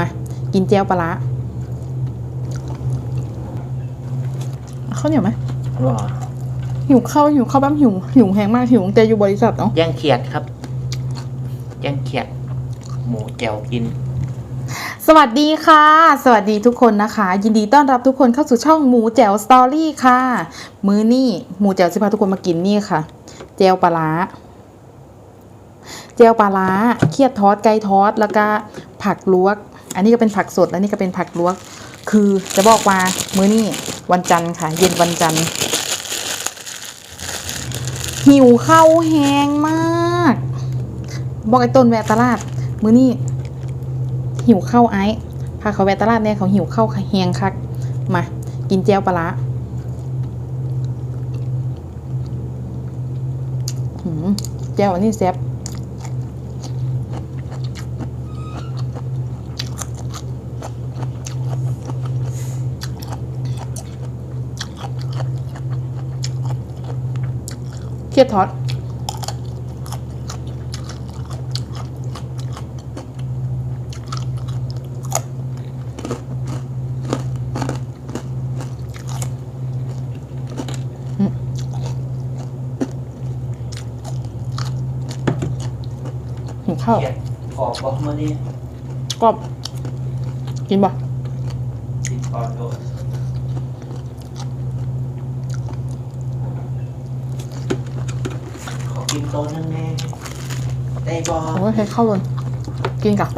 มา กินเจียวปลาร้าเอาข้าวเหนียวไหมว่าหิวข้าวหิวข้าวบ้ามหิวหิวแหงมากหิวตั้งแต่อยู่บริษัทเนาะย่างเขียดครับย่างเขียด หมูแจ่วกิน สวัสดีค่ะ สวัสดีทุกคนนะคะ ยินดีต้อนรับทุกคนเข้าสู่ช่องหมูแจ๋วสตอรี่ค่ะ มื้อนี่หมูแจ๋วจะพาทุกคนมากินนี่ค่ะ เจียวปลาร้าเจียวปลาร้าเคี่ยดทอดไก่ทอดแล้วก็ผักลวก อันนี้ก็เป็นผักสดและนี่ก็เป็นผักลวก คือจะบอกว่ามื้อนี่วันจันทร์ค่ะ เย็นวันจันทร์ หิวข้าวแห้งมาก บอกไอ้ต้นแวะตลาด มื้อนี่หิวข้าวไอ้พาเขาแวะตลาดเนี่ยเขาหิวข้าวแหงคัก มา กินเจียวปลาหืมเจียวอันนี้แซ่บ เครียดทอดหิวข้าวเขียดกรอบบอกมาดิกรอบกินบ่ติดกรอบโดดขอ กินโต๊ะนั่งแน่ได้บอโอ้ยให้ข้าวเลยกินกับ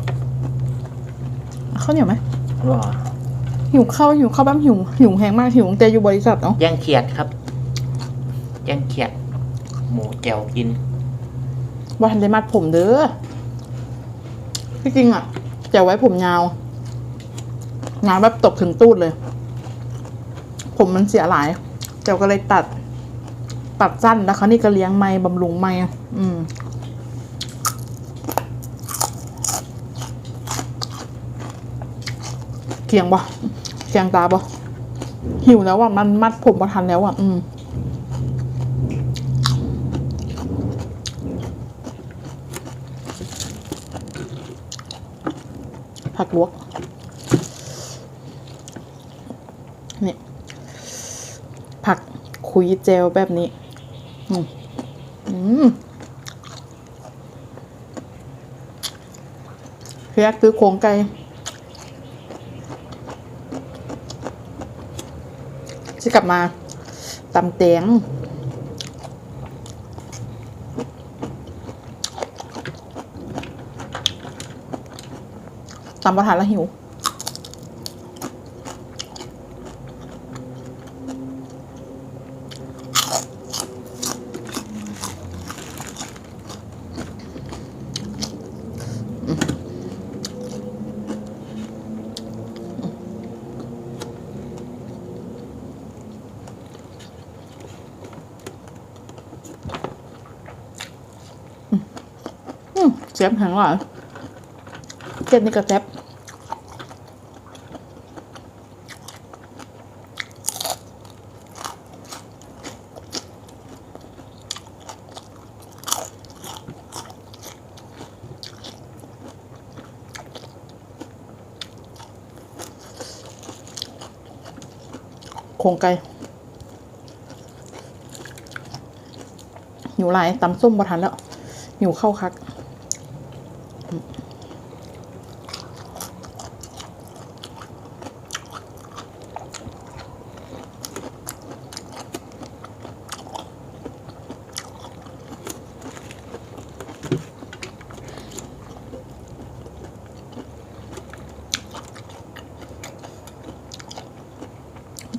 ข้าวเหนียวไหมว่าหิวข้าวหิวข้าวบ้ามหิวหิวแห้งมากหิวแต่อยู่บริษัทเนาะย่างเขียดครับย่างเขียด หมูแจ่วกินว่าทันได้มัดผมเด้อที่จริงอะจะไว้ผมยาวงานแบบตกถึงตูดเลย ผมมันเสียหลายเจ้าก็เลยตัด ตัดสั้นแล้วเขานี่ก็เลี้ยงไม่บำรุงไม่อืมเคียงบ่เคียงตาบ่หิวแล้วอะมันมัดผมมาทันแล้วอะ อืมผักลวกนี่ผักคุยเจลแบบนี้ อืมอืมเรียกซื้อโครงไก่จะกลับมาตำเตียงตำประทานแล้วหิว อืมเจ็บแข็งหรอเจ็บนี่ก็เจ็บโครงไก่หิวหลายตำส้มประทันแล้วหิวเข้าคัก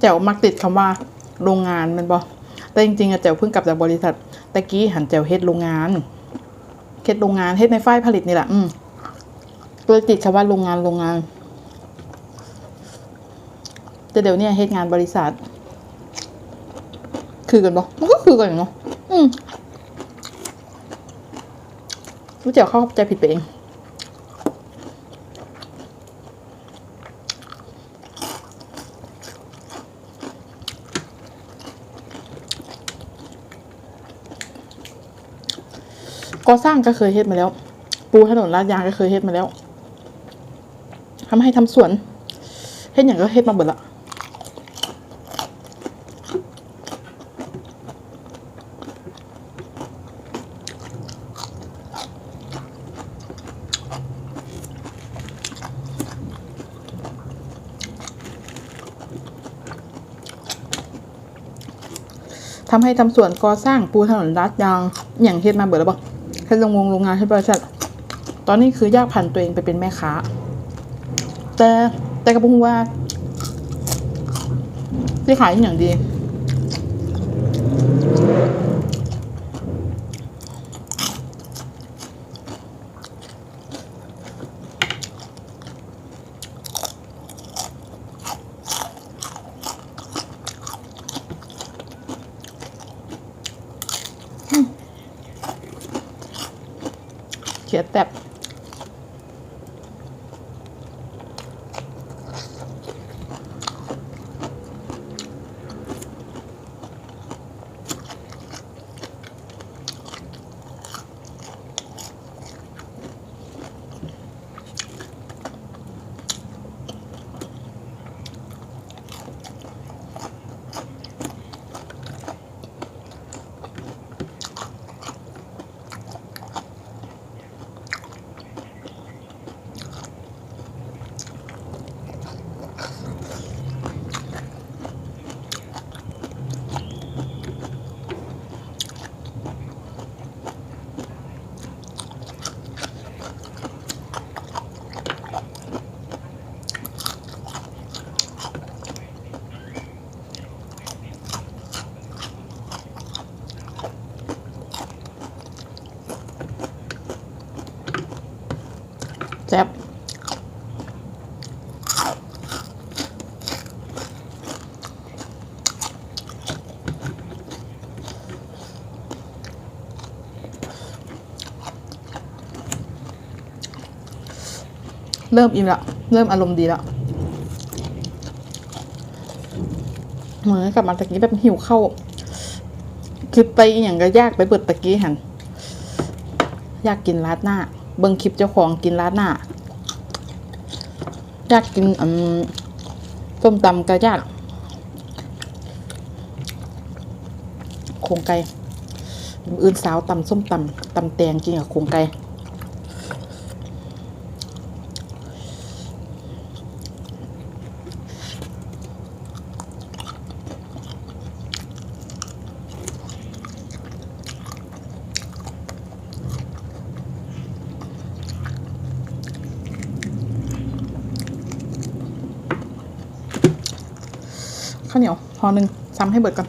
แจ๋วมักติดคำว่าโรงงานมันบอแต่จริงๆอะแจ๋วเพิ่งกลับจากบริษัทตะกี้หันแจ๋วเฮ็ดโรงงานเฮ็ดโรงงานเฮ็ดในฝ้ายผลิตนี่แหละอืมตัวติดคำว่าโรงงานโรงงานแต่เดี๋ยวนี้เฮ็ดงานบริษัท คือกันบอมันก็คือกันเนาะอืมรู้จักเข้าใจผิดไปเอง ก่อสร้างก็เคยเฮ็ดมาแล้ว ปูถนนลาดยางก็เคยเฮ็ดมาแล้วทำให้ทำสวนเฮ็ดอย่างก็เฮ็ดมาเบิดละทำให้ทำสวนก่อสร้างปูถนนลาดยางอย่างเฮ็ดมาเบิดแล้วบ่ ให้ลงวงโรงงานให้บริษัท ตอนนี้คือยากผ่านตัวเองไปเป็นแม่ค้า แต่แต่กระพุ้งว่า ที่ขายอย่างดี เขี เริ่มอิ่มละเริ่มอารมณ์ดีละเหมือนกลับมาตะกี้แบบหิวเข้า คือไปอย่างก็ยากไปเปิดตะกี้หันอยากกินราดหน้า เบิ่งคลิปเจ้าของกินราดหน้า อยากกินอืมส้มตำกระยากโครงไก่อื่นสาวตำส้มตำตำแตงกินกับโครงไก่ ข้าวเหนียวพอหนึ่งซ้ำให้เบิดก่อน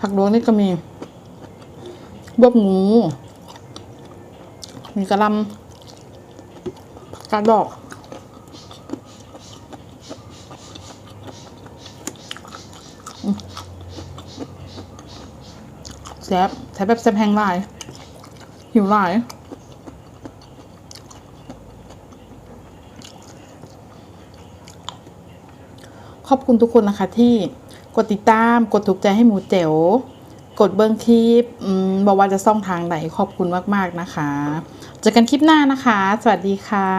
ผักลวกนี่ก็มีบวบหมูมีกระลำผักกาดดอก แซ่บแซ่บแบบแซ่บแห้งหลาย หิวหลายขอบคุณทุกคนนะคะที่ กดติดตามกดถูกใจให้หมูเจ๋วกดเบิ้งคลิปอบอกว่าจะซ่องทางไหนขอบคุณมาก ๆ นะคะ เจอกันคลิปหน้านะคะ สวัสดีค่ะ